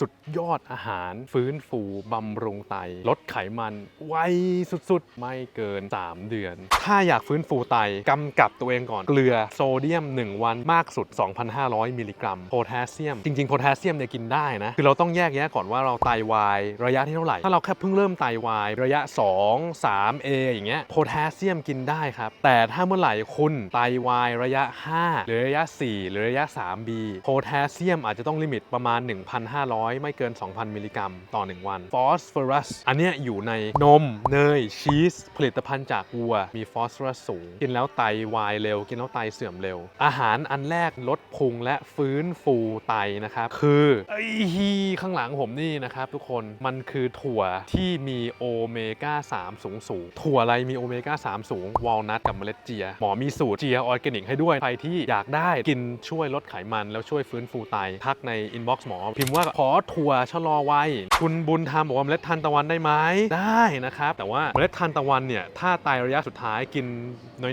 สุดยอดอาหาร ฟื้นฟูบำรุงไต ลดไขมัน ไวสุดๆ ไม่เกิน 3 เดือน ถ้าอยากฟื้นฟูไตกำกับตัวเองก่อน เกลือโซเดียม 1 วันมากสุด 2,500 มิลลิกรัม โพแทสเซียม จริงๆ โพแทสเซียมเนี่ยกินได้นะ คือเราต้องแยกแยะก่อนว่าเราไตวาย ระยะที่เท่าไหร่ ถ้าเราแค่เพิ่งเริ่มไตวาย ระยะ 2 3 A อย่างเงี้ย โพแทสเซียมกินได้ครับ แต่ถ้าเมื่อไหร่คุณไตวายระยะ 5 หรือระยะ 4 หรือระยะ 3B โพแทสเซียมอาจจะต้องลิมิตประมาณ 1,500ไม่เกิน 2,000 มิลลิกรัม ต่อ 1 วันฟอสฟอรัสอันเนี้ยอยู่ในนม เนย ชีส ผลิตภัณฑ์จากวัว มีฟอสฟอรัสสูง กินแล้วไตวายเร็ว กินแล้วไตเสื่อมเร็ว อาหารอันแรกลดพุงและฟื้นฟูไตนะครับ คือไอ้ฮีข้างหลังผมนี่นะครับทุกคนมันคือถั่วที่มีโอเมก้า3 สูงสูงๆถั่วอะไรมีโอเมก้า3 สูง วอลนัทกับเมล็ดเจีย หมอมีสูตรเจียออร์แกนิกให้ด้วย ใครที่อยากได้กินช่วยลดไขมันแล้วช่วยฟื้นฟูไตทักในอินบ็อกซ์หมอ พิมพ์ว่าขอถั่วชะลอวัยคุณบุญธรรมบอกว่าเมล็ดทานตะวันได้ไหมได้นะครับ แต่ว่าเมล็ดทานตะวันเนี่ยถ้าไตระยะสุดท้ายกิน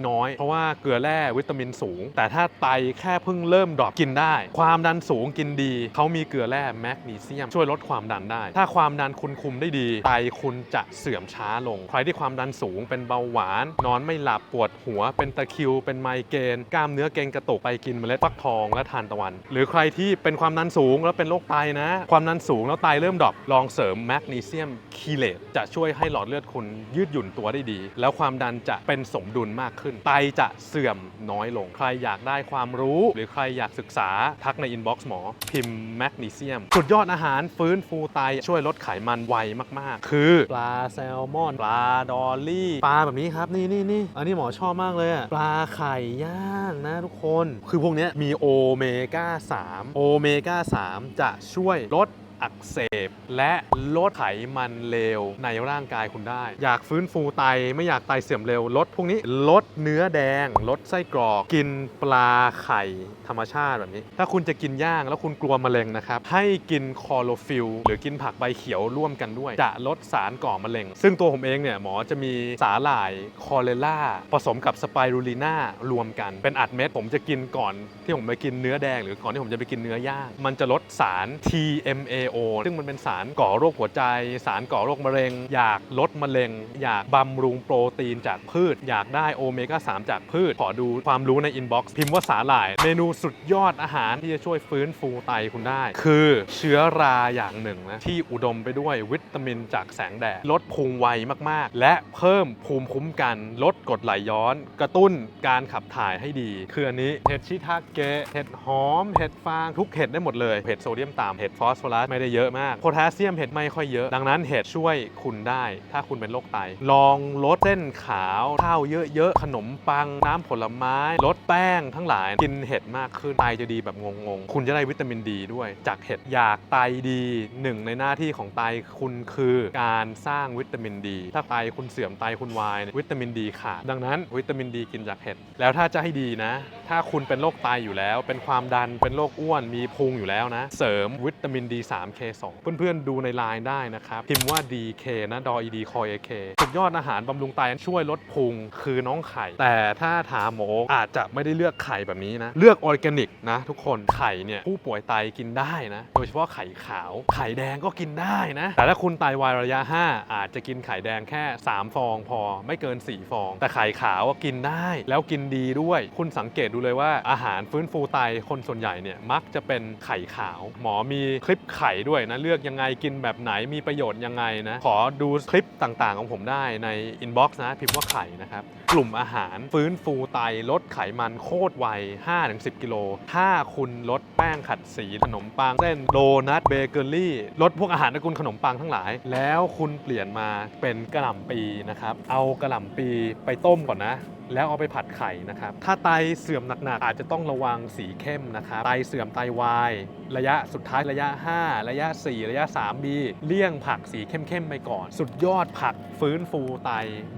น้อยๆ เพราะว่าเกลือแร่วิตามินสูง แต่ถ้าไตแค่เพิ่งเริ่มดรอปกินได้ ความดันสูงกินดี เขามีเกลือแร่แมกนีเซียม ช่วยลดความดันได้ ถ้าความดันคุณคุมได้ดี ไตคุณจะเสื่อมช้าลง ใครที่ความดันสูงเป็นเบาหวาน นอนไม่หลับปวดหัว เป็นตะคริว เป็นไมเกรนกล้ามเนื้อเกรงกระตุกไปกินเมล็ดฟักทองและทานตะวัน หรือใครที่เป็นความดันสูงแล้วเป็นโรคไตนะความดันสูงแล้วไตเริ่มดรอปลองเสริมแมกนีเซียมคีเลตจะช่วยให้หลอดเลือดคุณยืดหยุ่นตัวได้ดี แล้วความดันจะเป็นสมดุลมากขึ้น ไตจะเสื่อมน้อยลง ใครอยากได้ความรู้ หรือใครอยากศึกษาทักในอินบ็อกซ์หมอ พิมพ์แมกนีเซียมสุดยอดอาหารฟื้นฟูไตช่วยลดไขมันไวมากๆ คือปลาแซลมอน ปลาดอลลี่ ปลาแบบนี้ครับนี่นี่นี่อันนี้หมอชอบมากเลยอะปลาไข่ย่างนะทุกคน คือพวกนี้มีโอเมก้า3โอเมก้า3จะช่วยลด อักเสบ และลดไขมันเลวในร่างกายคุณได้ อยากฟื้นฟูไตไม่อยากไตเสื่อมเร็ว ลดพวกนี้ลดเนื้อแดง ลดไส้กรอก กินปลาไข่ธรรมชาติแบบนี้ ถ้าคุณจะกินย่างแล้วคุณกลัวมะเร็งนะครับ ให้กินคอโลฟิลหรือกินผักใบเขียวร่วมกันด้วย จะลดสารก่อมะเร็ง ซึ่งตัวผมเองเนี่ยหมอจะมีสาหร่ายคอเลล่าผสมกับสไปรูลิน่ารวมกันเป็นอัดเม็ดผมจะกินก่อนที่ผมไปกินเนื้อแดง หรือก่อนที่ผมจะไปกินเนื้อย่างมันจะลดสาร TMA AO ซึ่งมันเป็นสารก่อโรคหัวใจ สารก่อโรคมะเร็ง อยากลดมะเร็ง อยากบำรุงโปรตีนจากพืช อยากได้โอเมก้า 3 จากพืช ขอดูความรู้ในอินบ็อกซ์พิมพ์ว่าสาหร่าย เมนูสุดยอดอาหารที่จะช่วยฟื้นฟูไตคุณได้ คือเชื้อราอย่างหนึ่งนะที่อุดมไปด้วยวิตามินจากแสงแดดลดพุงไวมากๆ และเพิ่มภูมิคุ้มกัน ลดกรดไหลย้อน กระตุ้นการขับถ่ายให้ดี คืออันนี้เห็ดชิทาเกะเห็ดหอม เห็ดฟางทุกเห็ดได้หมดเลยเห็ดโซเดียมต่ำเห็ดฟอสฟอรัสไม่ได้เยอะมาก โพแทสเซียมเห็ดไม่ค่อยเยอะ ดังนั้นเห็ดช่วยคุณได้ ถ้าคุณเป็นโรคไต ลองลดเส้นขาวข้าวเยอะๆ ขนมปัง น้ำผลไม้ ลดแป้งทั้งหลาย กินเห็ดมากขึ้น ไตจะดีแบบงงๆ คุณจะได้วิตามินดีด้วย จากเห็ด อยากไตดีหนึ่งในหน้าที่ของไตคุณคือการสร้างวิตามินดี ถ้าไตคุณเสื่อมไตคุณวายวิตามินดีขาด ดังนั้นวิตามินดีกินจากเห็ด แล้วถ้าจะให้ดีนะ ถ้าคุณเป็นโรคไตอยู่แล้ว เป็นความดัน เป็นโรคอ้วน มีพุงอยู่แล้วนะ เสริมวิตามิน D3 K2 เพื่อนๆดูในไลน์ได้นะครับ พิมพ์ว่า DK นะดอ ED คอย AK สุดยอดอาหารบำรุงไตช่วยลดพุงคือน้องไข่ แต่ถ้าถามหมออาจจะไม่ได้เลือกไข่แบบนี้นะ เลือกออร์แกนิกนะ ทุกคนไข่เนี่ยผู้ป่วยไตกินได้นะ โดยเฉพาะไข่ขาว ไข่แดงก็กินได้นะ แต่ถ้าคุณไตวายระยะ 5 อาจจะกินไข่แดงแค่ 3 ฟองพอไม่เกิน 4 ฟอง แต่ไข่ขาวก็กินได้แล้วกินดีด้วย คุณสังเกตดูเลยว่าอาหารฟื้นฟูไตคนส่วนใหญ่เนี่ยมักจะเป็นไข่ขาว หมอมีคลิปไข่ด้วยนะ เลือกยังไงกินแบบไหนมีประโยชน์ยังไงนะ ขอดูคลิปต่างๆของผมได้ในอินบ็อกซ์นะ พิมพ์ว่าไข่นะครับ กลุ่มอาหารฟื้นฟูไตลดไขมันโคตรไว 5-10 กิโล ถ้าคุณลดแป้งขัดสีขนมปังเส้นโดนัทเบเกอรี่ลดพวกอาหารตระกูลขนมปังทั้งหลาย แล้วคุณเปลี่ยนมาเป็นกระหล่ำปีนะครับเอากระหล่ำปีไปต้มก่อนนะ แล้วเอาไปผัดไข่นะครับ ถ้าไตเสื่อมหนักๆ อาจจะต้องระวังสีเข้มนะครับ ไตเสื่อมไตวาย ระยะสุดท้ายระยะ 5 ระยะ 4 ระยะ 3B เลี่ยงผักสีเข้มๆไปก่อน สุดยอดผักฟื้นฟูไต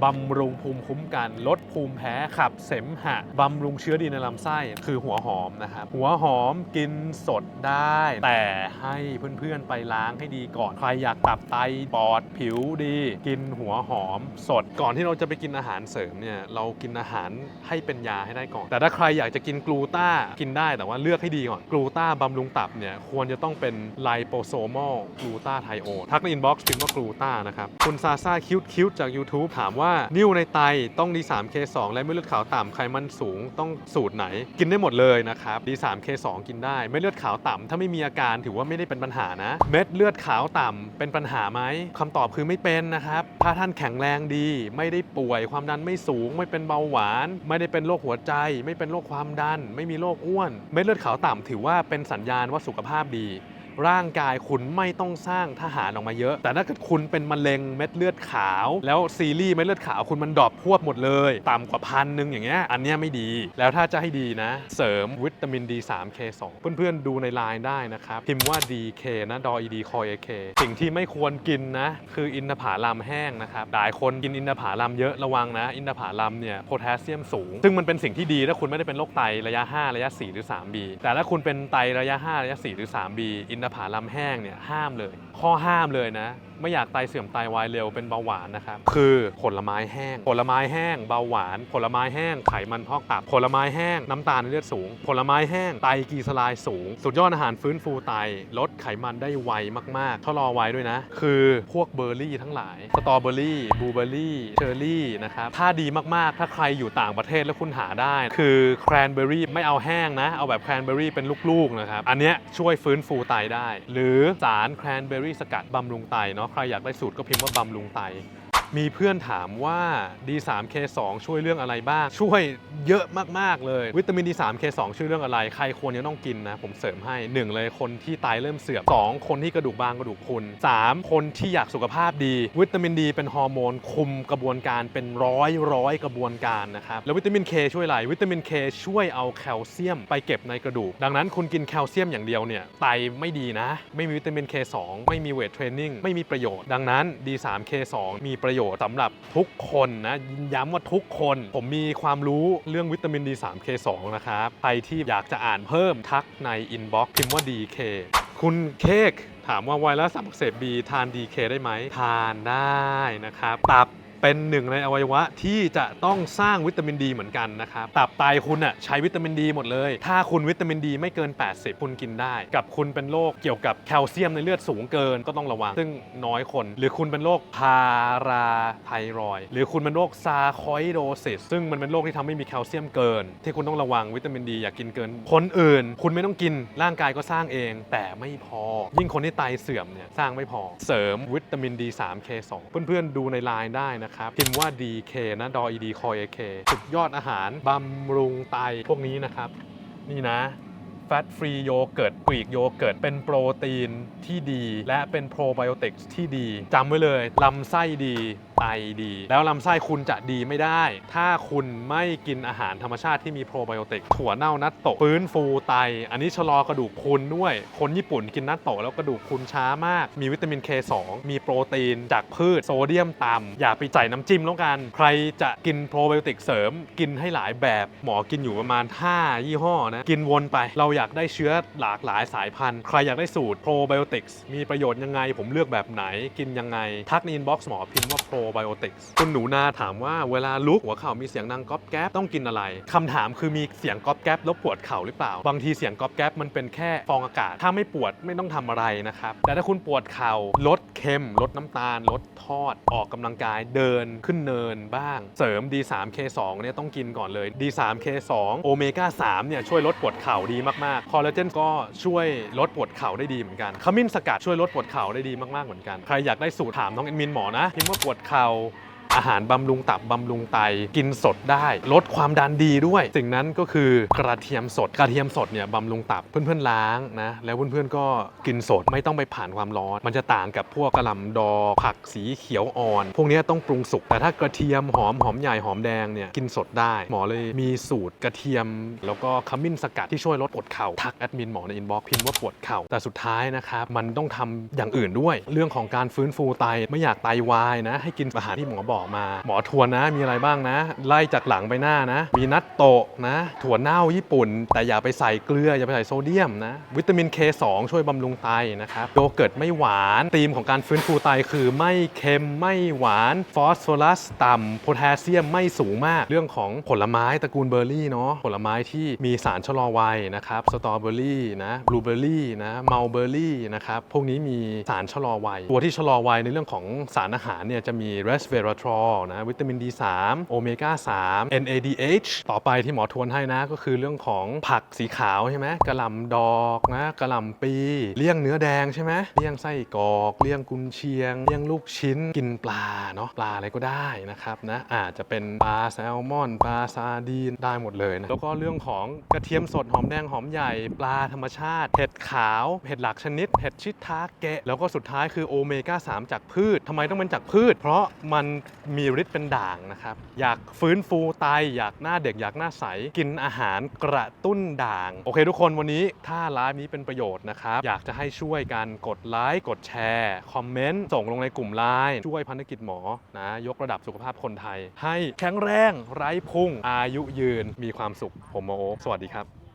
บำรุงภูมิคุ้มกัน ลดภูมิแพ้ขับเสมหะ บำรุงเชื้อดีในลำไส้ คือหัวหอมนะครับ หัวหอมกินสดได้ แต่ให้เพื่อนๆไปล้างให้ดีก่อน ใครอยากตับไตปอดผิวดี กินหัวหอมสด ก่อนที่เราจะไปกินอาหารเสริมเนี่ย เรากินอาหารให้เป็นยาให้ได้ก่อน แต่ถ้าใครอยากจะกินกลูต้ากินได้แต่ว่าเลือกให้ดีก่อน กลูต้าบำรุงตับเนี่ยควรจะต้องเป็นไลโปโซมอลกลูต้าไทโอทักในอินบ็อกซ์พิมพ์ว่ากลูต้านะครับคุณซาซาคิวคิวจาก YouTube ถามว่านิ่วในไตต้อง D3K2 และเม็ดเลือดขาวต่ำไขมันสูงต้องสูตรไหน กินได้หมดเลยนะครับ D3K2 กินได้เม็ดเลือดขาวต่ำถ้าไม่มีอาการถือว่าไม่ได้เป็นปัญหานะ เม็ดเลือดขาวต่ำเป็นปัญหาไหมคำตอบคือไม่เป็นนะครับถ้าท่านแข็งแรงดี ไม่ได้ป่วยความดันไม่สูงไม่เป็นเบาหวาน ไม่ได้เป็นโรคหัวใจ ไม่เป็นโรคความดัน ไม่มีโรคอ้วน เม็ดเลือดขาวต่ำถือว่าเป็นสัญญาณว่าสุขภาพดี ร่างกายคุณไม่ต้องสร้างทหารออกมาเยอะ แต่ถ้าเกิดคุณเป็นมะเร็งเม็ดเลือดขาว แล้วซีรีส์เม็ดเลือดขาวคุณมันดรอปพวบหมดเลย ต่ำกว่าพันหนึ่งอย่างเงี้ยอันเนี้ยไม่ดี แล้วถ้าจะให้ดีนะ เสริมวิตามิน D3K2 เพื่อนๆดูในไลน์ได้นะครับพิมพ์ว่า DK นะดอ ED คอย AK สิ่งที่ไม่ควรกินนะ คืออินทผลัมแห้งนะครับหลายคนกินอินทผลัมเยอะระวังนะ อินทผลัมเนี่ยโพแทสเซียมสูง ซึ่งมันเป็นสิ่งที่ดีถ้าคุณไม่ได้เป็นโรคไตระยะ 5 ระยะ 4 หรือ 3B แต่ถ้าคุณเป็นไตระยะ 5 ระยะ 4 หรือ 3B อินทผาลำแห้งเนี่ยห้ามเลย ข้อห้ามเลยนะ ไม่อยากไตเสื่อมไตวายเร็วเป็นเบาหวานนะครับคือผลไม้แห้ง ผลไม้แห้งเบาหวาน ผลไม้แห้งไขมันพอกตับ ผลไม้แห้งน้ำตาลในเลือดสูง ผลไม้แห้งไตรกลีเซอไรด์สูง สุดยอดอาหารฟื้นฟูไตลดไขมันได้ไวมากๆถ้ารอไว้ด้วยนะ คือพวกเบอร์รี่ทั้งหลายสตรอเบอร์รี่บลูเบอร์รี่เชอร์รี่นะครับถ้าดีมากๆ ถ้าใครอยู่ต่างประเทศแล้วคุณหาได้ คือแครนเบอร์รี่ไม่เอาแห้งนะ เอาแบบแครนเบอร์รี่เป็นลูกๆนะครับอันเนี้ยช่วยฟื้นฟูไตได้ หรือสารแครนเบอร์รี่สกัดบำรุงไตเนาะใครอยากได้สูตรก็พิมพ์ว่าบำรุงไต มีเพื่อนถามว่า D3K2 ช่วยเรื่องอะไรบ้าง ช่วยเยอะมาก ๆ เลย วิตามิน D3K2 ช่วยเรื่องอะไร ใครควรจะต้องกินนะ ผมเสริมให้ 1 เลยคนที่ไตเริ่มเสื่อม 2 คนที่กระดูกบางกระดูกพรุน3คนที่อยากสุขภาพดี วิตามินดีเป็นฮอร์โมน คุมกระบวนการเป็นร้อยร้อยกระบวนการนะครับ แล้ววิตามิน K ช่วยอะไร วิตามิน K ช่วยเอาแคลเซียมไปเก็บในกระดูก ดังนั้นคุณกินแคลเซียมอย่างเดียวเนี่ยไตไม่ดีนะ ไม่มีวิตามิน K2 ไม่มีเวทเทรนนิ่งไม่มีประโยชน์ ดังนั้น D3K2 มีประโยชน์สำหรับทุกคนนะย้ำว่าทุกคน ผมมีความรู้เรื่องวิตามิน D3K2 นะครับใครที่อยากจะอ่านเพิ่มทักในอินบ็อกซ์พิมพ์ว่า DK คุณเค้กถามว่าไวรัสตับอักเสบบีทาน DK ได้ไหม ทานได้นะครับ ตับ เป็นหนึ่งในอวัยวะที่จะต้องสร้างวิตามินดีเหมือนกันนะครับ ตับไตคุณอะใช้วิตามินดีหมดเลย ถ้าคุณวิตามินดีไม่เกิน 80 คุณกินได้ กับคุณเป็นโรคเกี่ยวกับแคลเซียมในเลือดสูงเกินก็ต้องระวัง ซึ่งน้อยคน หรือคุณเป็นโรคพาราไทรอย หรือคุณเป็นโรคซาคอยโดซิส ซึ่งมันเป็นโรคที่ทำให้มีแคลเซียมเกิน ที่คุณต้องระวังวิตามินดีอย่ากกินเกิน คนอื่น คุณไม่ต้องกินร่างกายก็สร้างเอง แต่ไม่พอ ยิ่งคนที่ไตเสื่อมเนี่ยสร้างไม่พอ เสริมวิตามิน D3K2 เพื่อนๆดูในไลน์ได้นะครับพิมพ์ว่า DK นะดอ ED คอย AK สุดยอดอาหารบำรุงไตพวกนี้นะครับ นี่นะแฟตฟรีโยเกิร์ตกรีกโยเกิร์ตเป็นโปรตีนที่ดี และเป็นโปรไบโอติกส์ที่ดีจำไว้เลยลำไส้ดีไตดี แล้วลำไส้คุณจะดีไม่ได้ ถ้าคุณไม่กินอาหารธรรมชาติที่มีโปรไบโอติกถั่วเน่านัตโตะฟื้นฟูไต อันนี้ชะลอกระดูกพรุนด้วย คนญี่ปุ่นกินนัตโตะแล้วกระดูกพรุนช้ามาก มีวิตามิน K2 มีโปรตีนจากพืชโซเดียมต่ำอย่าไปใส่น้ำจิ้มแล้วกัน ใครจะกินโปรไบโอติกเสริม กินให้หลายแบบหมอกินอยู่ประมาณ 5 ยี่ห้อนะกินวนไปเราอยากได้เชื้อหลากหลายสายพันธุ์ใครอยากได้สูตรโปรไบโอติกมีประโยชน์ยังไงผมเลือกแบบไหนกินยังไงทักในอินบ็อกซ์หมอพิมพ์ว่าโปรไบโอติกส์คุณหนูนาถามว่าเวลาลุกหัวเข่ามีเสียงดังก๊อบแก๊บต้องกินอะไรคำถามคือมีเสียงก๊อบแก๊บแล้วปวดเข่าหรือเปล่า บางทีเสียงก๊อบแก๊บมันเป็นแค่ฟองอากาศ ถ้าไม่ปวดไม่ต้องทำอะไรนะครับ แต่ถ้าคุณปวดเข่าลดเค็ม ลดน้ำตาล ลดทอด ออกกำลังกายเดินขึ้นเนินบ้าง เสริม D3K2 เนี่ยต้องกินก่อนเลย D3K2 โอเมก้า3เนี่ยช่วยลดปวดเข่าดีมากๆคอลลาเจนก็ช่วยลดปวดเข่าได้ดีเหมือนกันขมิ้นสกัดช่วยลดปวดเข่าได้ดีมากๆเหมือนกันใครอยากได้สูตรถามน้องเอ็นมินหมอนะพิมพ์ว่าปวดเข่าข่าว อาหารบำรุงตับบำรุงไตกินสดได้ ลดความดันดีด้วย สิ่งนั้นก็คือกระเทียมสด กระเทียมสดเนี่ยบำรุงตับเพื่อนๆล้างนะแล้วเพื่อนๆก็กินสดไม่ต้องไปผ่านความร้อน มันจะต่างกับพวกกระหล่ำดอกผักสีเขียวอ่อน พวกนี้ต้องปรุงสุกแต่ถ้ากระเทียมหอมหอมใหญ่หอมแดงเนี่ยกินสดได้ หมอเลยมีสูตรกระเทียม แล้วก็ขมิ้นสกัดที่ช่วยลดปวดเข่าทักแอดมินหมอในอินบ็อกซ์พิมพ์ว่าปวดเข่าแต่สุดท้ายนะครับมันต้องทำอย่างอื่นด้วย เรื่องของการฟื้นฟูไตไม่อยากไตวายนะให้กินอาหารที่หมอบอกมา หมอทวนนะมีอะไรบ้างนะ ไล่จากหลังไปหน้านะ มีนัตโตะนะ ถั่วเน่าญี่ปุ่น แต่อย่าไปใส่เกลือ อย่าไปใส่โซเดียมนะ วิตามิน K2 ช่วยบำรุงไตนะครับโยเกิร์ตไม่หวานธีมของการฟื้นฟูไตคือไม่เค็มไม่หวานฟอสฟอรัสต่ำโพแทสเซียมไม่สูงมาก เรื่องของผลไม้ตระกูลเบอร์รี่เนาะผลไม้ที่มีสารชะลอวัยนะครับสตรอเบอร์รี่นะบลูเบอร์รี่นะเมาเบอร์รี่นะครับพวกนี้มีสารชะลอวัย ตัวที่ชะลอวัยในเรื่องของสารอาหารเนี่ยจะมี resveratrol นะวิตามิน D3 โอเมก้า 3 NADH ต่อไปที่หมอทวนให้นะก็คือเรื่องของผักสีขาวใช่ไหมกระหล่ำดอกนะกระหล่ำปีเลี่ยงเนื้อแดงใช่ไหมเลี่ยงไส้กรอกเลี่ยงกุนเชียงเลี่ยงลูกชิ้นกินปลาเนาะปลาอะไรก็ได้นะครับนะอาจจะเป็นปลาแซลมอนปลาซาดีนได้หมดเลยนะแล้วก็เรื่องของกระเทียมสดหอมแดงหอมใหญ่ปลาธรรมชาติเห็ดขาวเห็ดหลักชนิดเห็ดชิทาเกะ แล้วก็สุดท้ายคือโอเมก้า3จากพืชทำไมต้องเป็นจากพืช เพราะมันมีฤทธิ์เป็นด่างนะครับ อยากฟื้นฟูไตอยากหน้าเด็กอยากหน้าใส กินอาหารกระตุ้นด่าง โอเคทุกคนวันนี้ถ้าไลฟ์นี้เป็นประโยชน์นะครับ อยากจะให้ช่วยกันกดไลค์กดแชร์คอมเมนต์ส่งลงในกลุ่มไลน์ช่วยพันธกิจหมอนะยกระดับสุขภาพคนไทย ให้แข็งแรงไร้พุ่งอายุยืนมีความสุขผมโมโอสวัสดีครับ